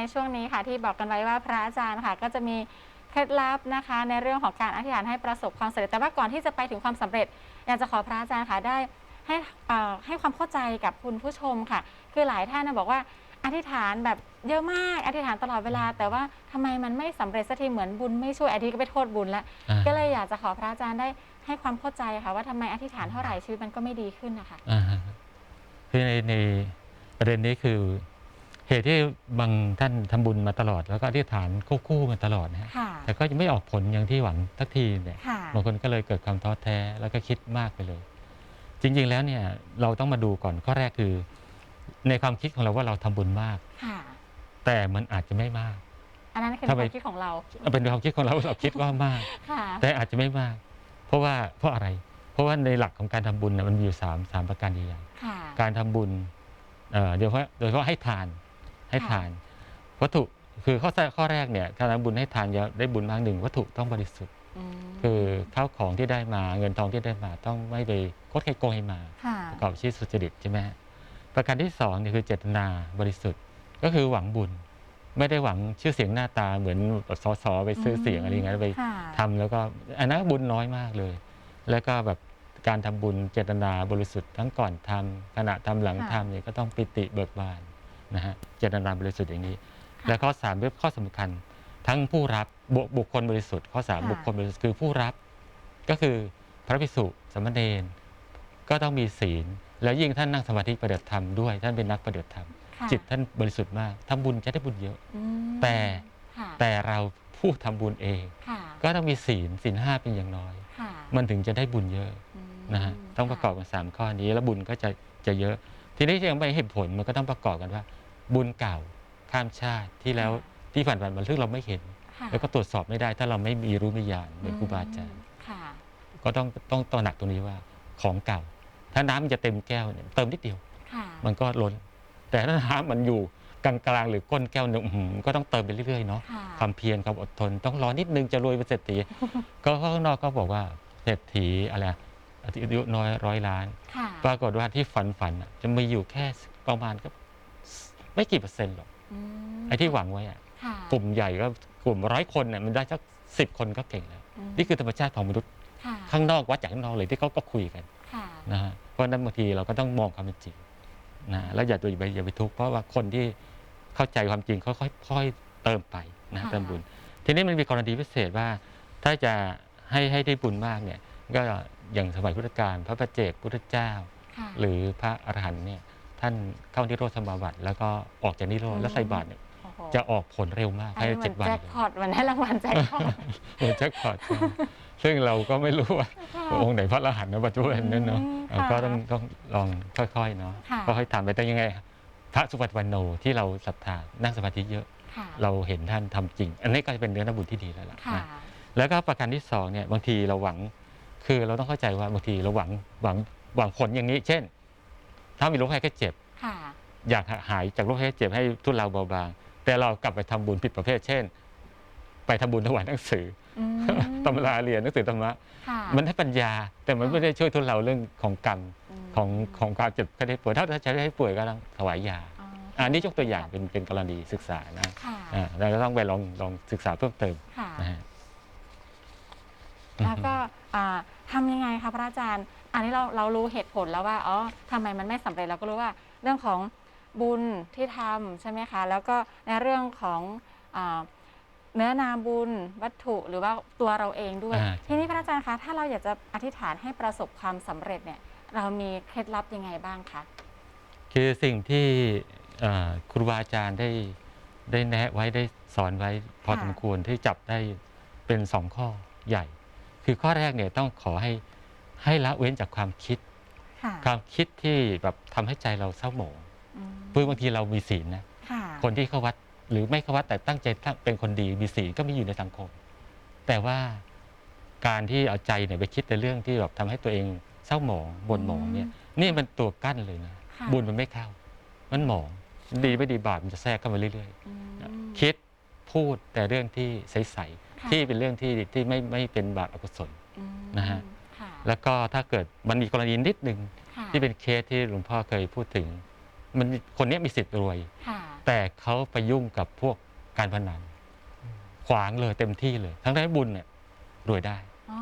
ในช่วงนี้ค่ะ ที่บอกกันไว้ว่าพระอาจารย์ค่ะ ก็จะมีเคล็ดลับนะคะ ในเรื่องของการอธิษฐานให้ประสบความสำเร็จแต่ว่าก่อนที่จะไปถึงความสำเร็จ อยากจะขอพระอาจารย์ค่ะได้ให้เอ่อให้ความเข้าใจกับคุณผู้ชมค่ะ คือหลายท่านนะบอกว่าอธิษฐานแบบเยอะมากอธิษฐานตลอดเวลา แต่ว่าทำไมมันไม่สำเร็จสักทีเหมือนบุญไม่ช่วยอาทิตย์ก็ไปโทษบุญแล้วอ่าก็เลยอยากจะขอพระอาจารย์ได้ให้ความเข้าใจค่ะ ว่าทำไมอธิษฐานเท่าไหร่ชีวิตมันก็ไม่ดีขึ้นนะคะอ่าฮะคือในในประเด็นนี้คือ เหตุที่บางท่านทำบุญมาตลอด แล้วก็อธิษฐานควบคู่มาตลอดนะฮะค่ะแต่ก็ยังไม่ออกผลอย่างที่หวังทักทีเนี่ยค่ะบางคนก็เลยเกิดความท้อแท้แล้วก็คิดมากไปเลย จริง ๆแล้วเนี่ยเราต้องมาดูก่อนข้อแรกคือ ในความคิดของเราว่าเราทำบุญมากค่ะแต่มันอาจจะไม่มาก อันนั้นคือคทำไมวามคิดของเรา เป็นความคิดของเราเราคิดว่ามากค่ะแต่อาจจะไม่มาก เพราะว่าเพราะอะไร เพราะว่าในหลักของการทำบุญน่ะมันมีอยู่สามสามประการใหญ่ค่ะๆการทำบุญเอ่อโดยเฉพาะโดยเฉพาะให้ทาน ให้ทาน วัตถุคือข้อแรกข้อแรกเนี่ยการทำบุญให้ทานจะได้บุญมากหนึ่งวัตถุต้องบริสุทธิ์มคือข้าวของที่ได้มาเงินทองที่ได้มาต้องไม่ไปโคดใครโกงให้มาค่ะประกอบอาชีพสุจริตใช่ไหมฮะประการที่สองเนี่ยคือเจตนาบริสุทธิ์ ก็คือหวังบุญ ไม่ได้หวังชื่อเสียงหน้าตาเหมือนสสไปซื้อเสียงอะไรอย่างเงี้ยไปค่ะทำแล้วก็อันนั้นบุญน้อยมากเลย แล้วก็แบบการทำบุญเจตนาบริสุทธิ์ทั้งก่อนทำขณะทำหลังค่ะทำเนี่ยก็ต้องปิติเบิกบาน นะฮะเจตนาบริสุทธิ์อย่างนี้ค่ะและข้อสามเรื่องข้อสำคัญ ทั้งผู้รับบุบุคคลบริสุทธิ์ข้อสามค่ะบุคคลบริสุทธิ์คือผู้รับ ก็คือพระภิกษุสามเณรก็ต้องมีศีล แล้วยิ่งท่านนั่งสมาธิปฏิบัติธรรมด้วย ท่านเป็นนักปฏิบัติธรรมค่ะจิตท่านบริสุทธิ์มากทำบุญจะได้บุญเยอะอืมแต่ค่ะแต่เราผู้ทำบุญเองค่ะก็ต้องมีศีลศีลห้าเป็นอย่างน้อยค่ะมันถึงจะได้บุญเยอะอืมนะฮะต้องประกอบกันสามข้อนี้แล้วบุญก็จะจะเยอะ ทีนี้ยังไม่เห็นผลมันก็ต้องประกอบกันว่า บุญเก่าข้ามชาติที่แล้วที่ผ่านๆมาซึ่งเราไม่เห็น ค่ะแล้วก็ตรวจสอบไม่ได้ ถ้าเราไม่มีรู้มีญาณเหมือนครูบาอาจารย์ ค่ะ ก็ต้องต้องตระหนักตรงนี้ว่าของเก่า ถ้าน้ำมันจะเต็มแก้วเนี่ยเติมนิดเดียว ค่ะ มันก็ล้น แต่ถ้าน้ำมันอยู่กลางๆหรือก้นแก้วเนี่ยอื้อหือก็ต้องเติมไปเรื่อยๆเนาะ ค่ะ ความเพียรความอดทนต้องรอนิดนึงจะรวยเป็นเศรษฐี ก็ข้างนอกก็บอกว่าเศรษฐีอะไรอะอายุน้อยร้อยล้าน ค่ะ ปรากฏว่าที่ฝันฝันๆอะจะมีอยู่แค่ประมาณก็ ไม่กี่เปอร์เซ็นต์หรอกอืมไอ้ที่หวังไว้อะค่ะกลุ่มใหญ่ก็กลุ่มร้อยคนเนี่ยมันได้สักสิบคนก็เก่งแล้ว มนี่คือธรรมชาติของมนุษย์ค่ะข้างนอกวัดจากข้างนอกเลยที่เขาก็คุยกันค่ะนะฮะเพราะฉะนั้นบางทีเราก็ต้องมองความเป็นจริงนะแล้วอย่าตัวอย่าไปอย่าไปทุกข์เพราะว่าคนที่เข้าใจความจริงเขาค่อยค่อยเติมไปนะค่ะเติมบุญ ทีนี้มันมีกรณีพิเศษว่า ถ้าจะให้ให้ได้บุญมากเนี่ยก็อย่างสมัยพุทธกาลพระประเจกพุทธเจ้า ค่ะหรือพระอรหันต์เนี่ย ท่านเข้านิโรธสมาบัติ แล้วก็ออกจากนิโรธอืมแล้วใส่บาตรเนี่ยโอ้โหจะออกผลเร็วมากอันภายในนี้เหมืเจ็อดนวันแจ็คพอตเหมือนได้รางวัลแจ็คพอตเหมือนแจ็คพอตใช่ซึ่งเราก็ไม่รู้ว่าองค์ไหนพระอรหันต์นะปัจจุบันนั้นเนาะอืมเอ่อค่ะก็ต้องต้องลองค่อยๆเนาะค่ะ ค่อยๆทำไปแต่ยังไง พระสุปฏิปันโนที่เราศรัทธานั่งสมาธิเยอะ ค่ะเราเห็นท่านทำจริง อันนี้ก็จะเป็นเนื้อนาบุญที่ดีแล้วล่ะค่ะนะแล้วก็ประการที่สองเนี่ยบางทีเราหวัง คือเราต้องเข้าใจว่าบางทีเราหวังหวังหวังผลอย่างนี้ เช่น ถ้ามีโรคภัยแค่เจ็บ ค่ะ อยากหายจากโรคภัยแค่เจ็บให้ทุเลาเบาบาง แต่เรากลับไปทำบุญผิดประเภท เช่น ไปทำบุญถวายหนังสืออืมตำราเรียนหนังสือธรรมะ ค่ะมันให้ปัญญา แต่มันไม่ได้ช่วยทุเลาเรื่องของกรรมมของของการเจ็บแค่ได้ป่วย ถ้าจะให้ป่วยก็ต้องถวายยา อ๋ออันนี้ยกตัวอย่างเป็นเป็นกรณีศึกษานะค่ะอ่าเราก็ต้องไปลองลองศึกษาเพิ่มเติมค่ะ นะฮะ แล้วก็อ่า ทำยังไงคะพระอาจารย์ อันนี้เราเรารู้เหตุผลแล้วว่าอ๋อทำไมมันไม่สำเร็จเราก็รู้ว่า เรื่องของบุญที่ทำใช่ไหมคะ แล้วก็ในเรื่องของอาเนื้อนาบุญวัตถุหรือว่าตัวเราเองด้วยอ่าทีนี้พระอาจารย์คะถ้าเราอยากจะอธิษฐานให้ประสบความสำเร็จเนี่ยเรามีเคล็ดลับยังไงบ้างคะคือสิ่งที่เอ่อครูบาอาจารย์ได้ได้แนะไว้ได้สอนไว้พอค่ะสมควรที่จับได้เป็นสองข้อใหญ่ คือข้อแรกเนี่ยต้องขอให้ให้ละเว้นจากความคิด ค่ะความคิดที่แบบทำให้ใจเราเศร้าหมองอืมเพื่อบางทีเรามีศีลนะ ค่ะคนที่เข้าวัดหรือไม่เข้าวัดแต่ตั้งใจเป็นคนดีมีศีลก็มีอยู่ในสังคม แต่ว่าการที่เอาใจเนี่ยไปคิดในเรื่องที่แบบทำให้ตัวเองเศร้าหมองบนหมองเนี่ยนี่มันตัวกั้นเลยนะค่ะบุญมันไม่เข้า มันหมองดีไม่ดีบาปมันจะแทรกเข้ามาเรื่อยอืมๆ คิดพูดแต่เรื่องที่ใสค่ะๆ ที่เป็นเรื่องที่ที่ไม่ไม่เป็นบาปอกุศลอืมนะฮะ ค่ะแล้วก็ถ้าเกิดมันมีกรณีนิดหนึ่งค่ะที่เป็นเคสที่หลวงพ่อเคยพูดถึง มันมีคนเนี้ยมีสิทธิ์รวย ค่ะ แต่เขาไปยุ่งกับพวกการพนันขวางเลยเต็มที่เลย ทั้งที่บุญเนี่ยรวยได้ อ๋อ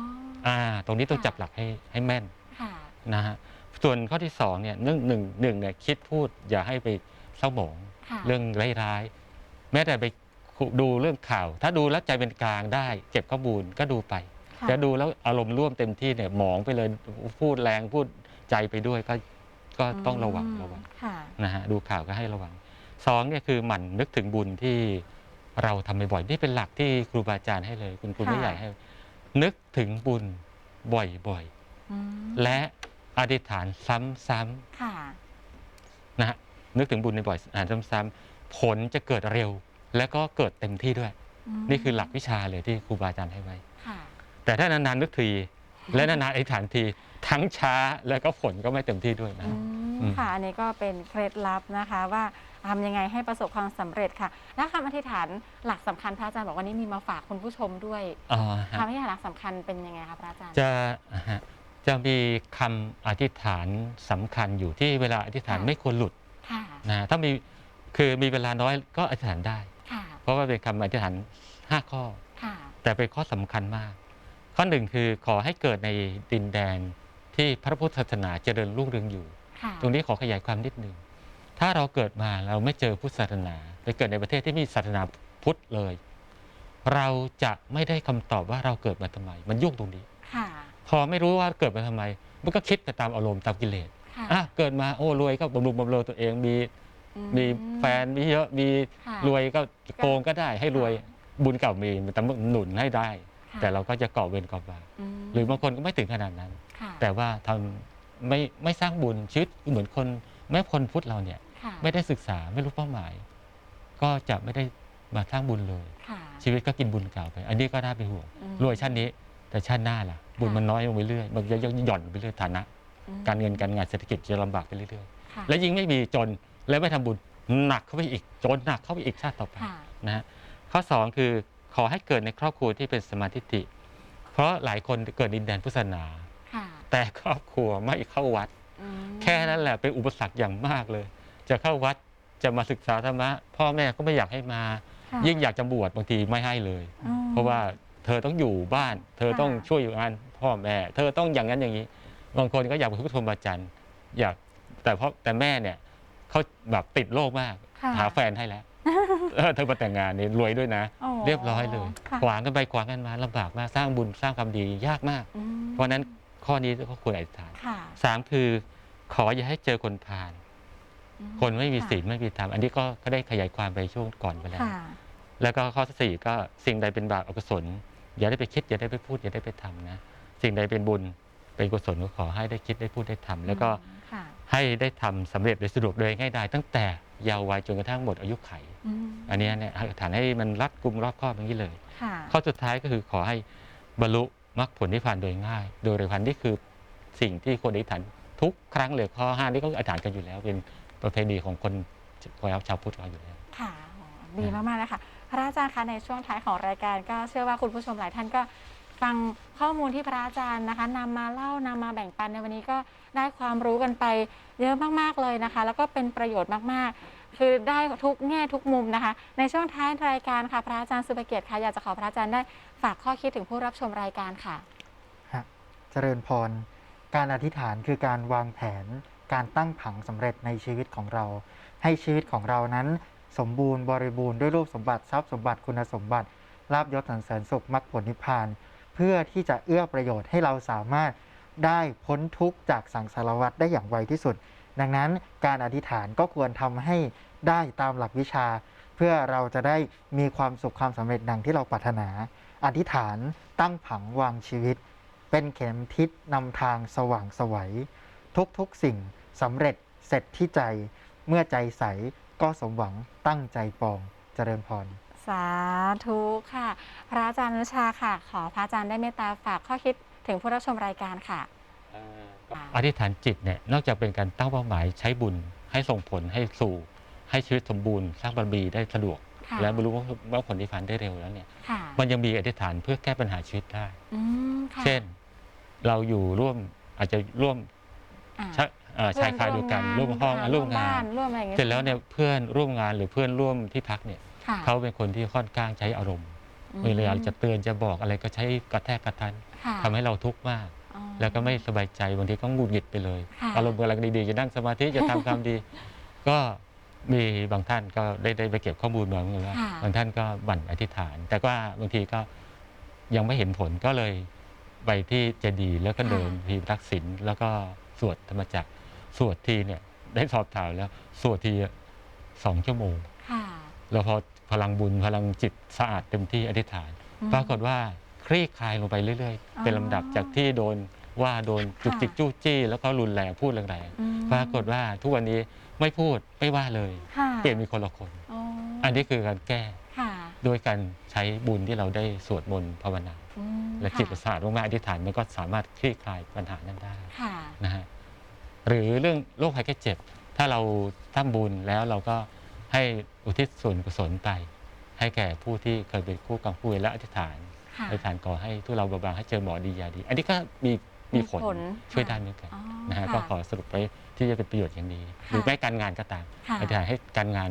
อ่า ตรงนี้ต้องค่ะ จับหลักให้ให้แม่นค่ะ นะฮะส่วนข้อที่สองเนี่ยหนึ่งหนึ่งหนึ่งเนี่ยคิดพูดอย่าให้ไปเศร้าหมอง ค่ะ เรื่องร้ายๆแม้แต่ไป ดูเรื่องข่าว ถ้าดูแล้วใจเป็นกลางได้ เก็บข้อมูลก็ดูไปค่ะแต่ดูแล้วอารมณ์ร่วมเต็มที่เนี่ยหมองไปเลยพูดแรงพูดใจไปด้วยก็ก็ต้องระวังระวังค่ะนะฮะดูข่าวก็ให้ระวังสองเนี่ยคือหมั่นนึกถึงบุญที่เราทำบ่อยๆนี่เป็นหลักที่ครูบาอาจารย์ให้เลย คุณครูค่ะไม่ใหญ่ให้ นึกถึงบุญบ่อยอืมๆและอธิษฐานซ้ำค่ะๆนะฮะนึกถึงบุญในบ่อยๆอ่านซ้ำๆผลจะเกิดเร็ว และก็เกิดเต็มที่ด้วยมนี่คือหลักวิชาเลยที่ครูบาอาจารย์ให้ไว้ค่ะแต่ถ้านานๆนึกที และนานๆอธิษฐานที ทั้งช้าแล้วก็ผลก็ไม่เต็มที่ด้วยนะอืฮะอืมมค่ะอันนี้ก็เป็นเคล็ดลับนะคะว่าทำยังไงให้ประสบความสำเร็จค่ะ และคำอธิษฐานหลักสำคัญพระอาจารย์บอกวันนี้มีมาฝากคุณผู้ชมด้วยอ๋อฮะคำอธิษฐานหลักสำคัญเป็นยังไงคะพระอาจารย์ จะอ่าฮะจะมีคำอธิษฐานสำคัญอยู่ที่เวลาอธิษฐานค่ะไม่ควรหลุดค่ะนะถ้ามีคือมีเวลาน้อยก็อธิษฐานได้ค่ะเพ ราะว่าเป็นคำอธิษฐาน5ข้อ ค่ะ แต่เป็นข้อสำคัญมาก ข้อหนึ่งคือขอให้เกิดในดินแดนที่พระพุทธศาสนาเจริญรุ่งเรืองอยู่ ค่ะ ตรงนี้ขอขยายความนิดหนึ่ง ถ้าเราเกิดมาเราไม่เจอพุทธศาสนาไปเกิดในประเทศที่มีศาสนาพุทธเลย เราจะไม่ได้คำตอบว่าเราเกิดมาทำไม มันยุ่งตรงนี้ ค่ะ พอไม่รู้ว่าเกิดมาทำไม มันก็คิดไปตามอารมณ์ตามกิเลสค่ะ อะเกิดมาโอ้รวยก็บำรุงบำเรอตัวเองมีอื มีแฟนมีเยอะมีค่ะรวยก็โกงก็ได้ให้รวยค่ะบุญเก่ามีมันตำหนุนให้ได้ ค่ะ แต่เราก็จะก่อเวรก่อบาปมหรือบางคนก็ไม่ถึงขนาดนั้น ค่ะแต่ว่าทำไม่ไม่สร้างบุญชีวิตเหมือนคนแม้คนพุทธเราเนี่ยค่ะไม่ได้ศึกษาไม่รู้เป้าหมาย ก็จะไม่ได้มาสร้างบุญเลย ค่ะชีวิตก็กินบุญเก่าไป อันนี้ก็น่าเป็นห่วงอืม รวยชาตินี้ แต่ชาติหน้าล่ะ บุญมันน้อยลงไปเรื่อยมันจะหย่อนไปเรื่อยฐานะ อืมการเงินการงานเศรษฐกิจจะลำบากไปเรื่อยค่ะๆ และยิ่งไม่มีจน และไม่ทำบุญหนักเข้าไปอีกจนหนักเข้าไปอีกชาติต่อไปค่ะนะฮะข้อสองคือขอให้เกิดในครอบครัวที่เป็นสมาธิิเพราะหลายคนเกิดดินแดนพุทธศาสนาค่ะแต่ครอบครัวไม่เข้าวัดอืมแค่นั้นแหละเป็นอุปสรรคอย่างมากเลย จะเข้าวัดจะมาศึกษาธรรมะ พ่อแม่ก็ไม่อยากให้มาค่ะยิ่งอยากจะบวชบางทีไม่ให้เลยอืมเพราะว่าเธอต้องอยู่บ้าน เธอต้องค่ะช่วยงานพ่อแม่ เธอต้องอย่างนั้นอย่างนี้ บางคนก็อยากเป็นพุทธมจารย์อยากแต่เพราะแต่แม่เนี่ย เขาแบบติดโลกมาก ค่ะหาแฟนให้แล้วเออเธอมาแต่งงานนี่รวยด้วยนะโอ้เรียบร้อยเลยค่ะ ขวางกันไปขวางกันมาลำบากมากสร้างบุญสร้างความดียากมาก อืมเพราะฉะนั้นข้อนี้ก็ควรอธิษฐานค่ะสามคือ ขออย่าให้เจอคนพาลอืคนไม่มีค่ะศีลไม่มีธรรมอันนี้ก็ก็ได้ขยายความไปช่วงก่อนไปแล้ว ค่ะ แล้วก็ข้อที่สี่ก็สิ่งใดเป็นบาปอกุศล อย่าได้ไปคิดอย่าได้ไปพูดอย่าได้ไปทำนะ สิ่งใดเป็นบุญเป็นกุศลก็ขอให้ได้คิดได้พูดได้ทำแล้วก็ค่ะ ให้ได้ทำสำเร็จโดยสะดวกโดยง่ายดายตั้งแต่เยาว์วัยจนกระทั่งหมดอายุไขอืมอันเนี้ยเนี่ยฐานให้มันรัดกุมรอบครอบอย่างนี้เลยค่ะข้อสุดท้ายก็คือขอให้บรรลุมรรคผลนิพพานโดยง่าย โดยเร็วพลันนี่คือสิ่งที่คนอธิษฐานทุกครั้งเลยข้อห้านี่ก็อธิษฐานกันอยู่แล้ว เป็นประเพณีของคนชาวพุทธเราอยู่แล้วค่ะโอ้ดีมากๆเลยค่ะพระอาจารย์คะในช่วงท้ายของรายการก็เชื่อว่าคุณผู้ชมหลายท่านก็ ฟังข้อมูลที่พระอาจารย์นะคะนำมาเล่านำมาแบ่งปันในวันนี้ก็ได้ความรู้กันไปเยอะมากๆเลยนะคะ แล้วก็เป็นประโยชน์มากๆ คือได้ทุกแง่ทุกมุมนะคะ ในช่วงท้ายรายการค่ะพระอาจารย์สุภเกียรติค่ะอยากจะขอพระอาจารย์ได้ฝากข้อคิดถึงผู้รับชมรายการค่ะฮะเจริญพร การอธิษฐานคือการวางแผน การตั้งผังสำเร็จในชีวิตของเรา ให้ชีวิตของเรานั้น สมบูรณ์บริบูรณ์ด้วยรูปสมบัติทรัพย์สมบัติคุณสมบัติลาบยศสรรเสริญสุขมรรคผลนิพพาน พื่อที่จะเอื้อประโยชน์ให้เราสามารถได้พ้นทุกข์จากสังสารวัฏได้อย่างไวที่สุด ดังนั้นการอธิษฐานก็ควรทำให้ได้ตามหลักวิชา เพื่อเราจะได้มีความสุขความสำเร็จดังที่เราปรารถนา อธิษฐานตั้งผังวางชีวิต เป็นเข็มทิศนำทางสว่างสวัย ทุกๆสิ่งสำเร็จเสร็จที่ใจ เมื่อใจใสก็สมหวังตั้งใจปองเจริญพร สาธุค่ะ พระอาจารย์อนุชาค่ะ ขอพระอาจารย์ได้เมตตาฝากข้อคิดถึงผู้รับชมรายการค่ะอธิษฐานจิตเนี่ยนอกจากเป็นการตั้งเป้าหมายใช้บุญให้ส่งผลให้สู่ ให้ชีวิตสมบูรณ์สร้างบารมีได้สะดวกค่ะและบรรลุมรรคผลนิพพานได้เร็วแล้วเนี่ยค่ะมันยังมีอธิษฐานเพื่อแก้ปัญหาชีวิตได้อืมค่ะเช่น เราอยู่ร่วมอาจจะร่วมอ่าชักเอ่อชายคาเดียวกันร่วมห้องค่ะร่วมงาบ้านร่วมอะไรอย่างเงี้ยเสร็จแล้วเนี่ยเพื่อนร่วมงานหรือเพื่อนร่วมที่พักเนี่ย ค่ะ เขาเป็นคนที่ค่อนข้างใช้อารมณ์อืมเวลาจะเตือนจะบอกอะไรก็ใช้กระแทกกระทันค่ะทำให้เราทุกข์มาก อ๋อ แล้วก็ไม่สบายใจบางทีก็หงุดหงิดไปเลย ค่ะ อารมณ์กำลังดีๆจะนั่งสมาธิจะทำความดี ก็มีบางท่านก็ได้ได้ไปเก็บข้อมูลมาเหมือนกันว่าค่ะ บางท่านก็บั่นอธิษฐาน แต่ว่าบางทีก็ยังไม่เห็นผลก็เลยไปที่เจดีย์แล้วก็เดินทีทักษิณแล้วก็สวดธรรมจักรสวดทีเนี่ยได้สอบถามแล้วสวดทีสองชั่วโมง ค่ะ แล้วพอ พลังบุญพลังจิตสะอาดเต็มที่อธิษฐานอืมปรากฏว่าคลี่คลายลงไปเรื่อยอ๋อๆเป็นลำดับจากที่โดนว่าโดนจุกจิกค่ะจู้จี้ แล้วก็รุนแรงพูดแรงอืมๆปรากฏว่าทุกวันนี้ไม่พูดไม่ว่าเลย ค่ะเปลี่ยนเป็นคนละคน อ๋ออันนี้คือการแก้ค่ะโดยการใช้บุญที่เราได้สวดมนต์ภาวนา อืมและค่ะจิตประสาทลงมาอธิษฐานมันก็สามารถคลี่คลายปัญหานั้นได้ ค่ะ นะฮะหรือเรื่องโรคภัยแค่เจ็บ ถ้าเราทำบุญแล้วเราก็ ให้อุทิศส่วนกุศลไป ให้แก่ผู้ที่เคยเป็นคู่กรรมคู่เวรและอธิษฐานค่ะอธิษฐานขอให้ทุเราเบาบางให้เจอหมอดียาดี อันนี้ก็มีมีผลมีผลช่วยค่ะได้เหมือนกันอ๋อนะฮะค่ะก็ขอสรุปไว้ที่จะเป็นประโยชน์อย่างดีค่ะหรือแม้การงานก็ตามค่ะอธิษฐานให้การงาน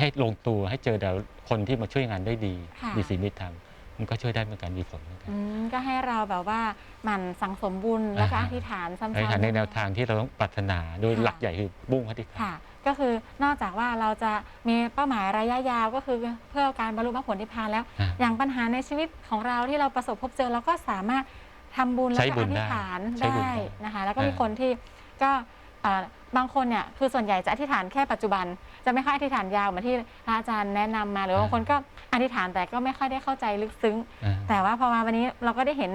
ให้ลงตัวให้เจอแต่คนที่มาช่วยงานได้ดี ค่ะ มีศีลมีธรรม มันก็ช่วยได้เหมือนกันมีผลเหมือนกัน อืมก็ให้เราแบบว่าหมั่นสังสมบุญแล้วก็อ่า อธิษฐานซ้ำอธิษฐานๆ ในแนวทางที่เราต้องปรารถนาโดยค่ะ หลักใหญ่คือบุ้งอธิษฐาน ค่ะ ก็คือนอกจากว่าเราจะมีเป้าหมายระยะยาวก็คือเพื่อการบรรลุมรรคผลนิพพานแล้ว อ่าอย่างปัญหาในชีวิตของเราที่เราประสบพบเจอเราก็สามารถทำบุญแล้วใช้ก็บุอญธิได้ษฐานใช้บุญได้ได้นะคะ แล้วก็มีอ่าคนที่ก็เอ่อบางคนเนี่ยคือส่วนใหญ่จะอธิษฐานแค่ปัจจุบัน จะไม่ค่อยอธิษฐานยาวเหมือนที่พระอาจารย์แนะนำมา หรือว่าบางคนก็อธิษฐานแต่ก็ไม่ค่อยได้เข้าใจลึกซึ้ง อ่า แต่ว่าพอมาวันนี้เราก็ได้เห็น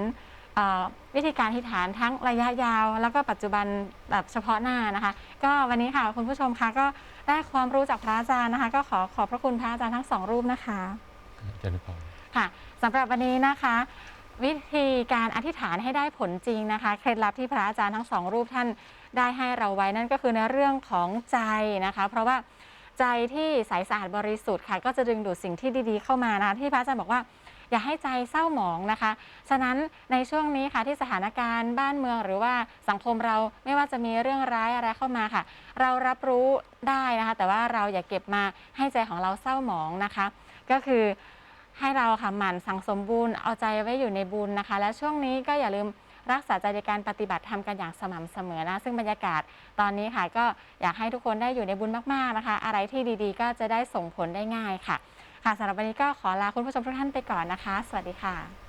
เอ่อวิธีการอธิษฐานทั้งระยะยาว แล้วก็ปัจจุบันแบบเฉพาะหน้านะคะ ก็วันนี้ค่ะคุณผู้ชมคะก็ได้ความรู้จากพระอาจารย์นะคะ ก็ขอขอบพระคุณพระอาจารย์ทั้งสองรูปนะคะ เจริญพร ค่ะสำหรับวันนี้นะคะ วิธีการอธิษฐานให้ได้ผลจริงนะคะ เคล็ดลับที่พระอาจารย์ทั้งสองรูปท่าน ได้ให้เราไว้นั่นก็คือในเรื่องของใจนะคะ เพราะว่าใจที่ใสสะอาดบริสุทธิ์ค่ะ ก็จะดึงดูดสิ่งที่ดีๆเข้ามานะที่พระอาจารย์บอกว่าอย่าให้ใจเศร้าหมองนะคะ ฉะนั้นในช่วงนี้ค่ะที่สถานการณ์บ้านเมืองหรือว่าสังคมเราไม่ว่าจะมีเรื่องร้ายอะไรเข้ามาค่ะ เรารับรู้ได้นะคะ แต่ว่าเราอย่าเก็บมาให้ใจของเราเศร้าหมองนะคะ ก็คือให้เราค่ะหมั่นสังสมบุญเอาใจไว้อยู่ในบุญนะคะ และช่วงนี้ก็อย่าลืม รักษาใจในการปฏิบัติธรรมกันอย่างสม่ำเสมอนะ ซึ่งบรรยากาศตอนนี้ค่ะ ก็อยากให้ทุกคนได้อยู่ในบุญมากๆนะคะ อะไรที่ดีๆ ก็จะได้ส่งผลได้ง่ายค่ะ ค่ะสำหรับวันนี้ก็ขอลาคุณผู้ชมทุกท่านไปก่อนนะคะ สวัสดีค่ะ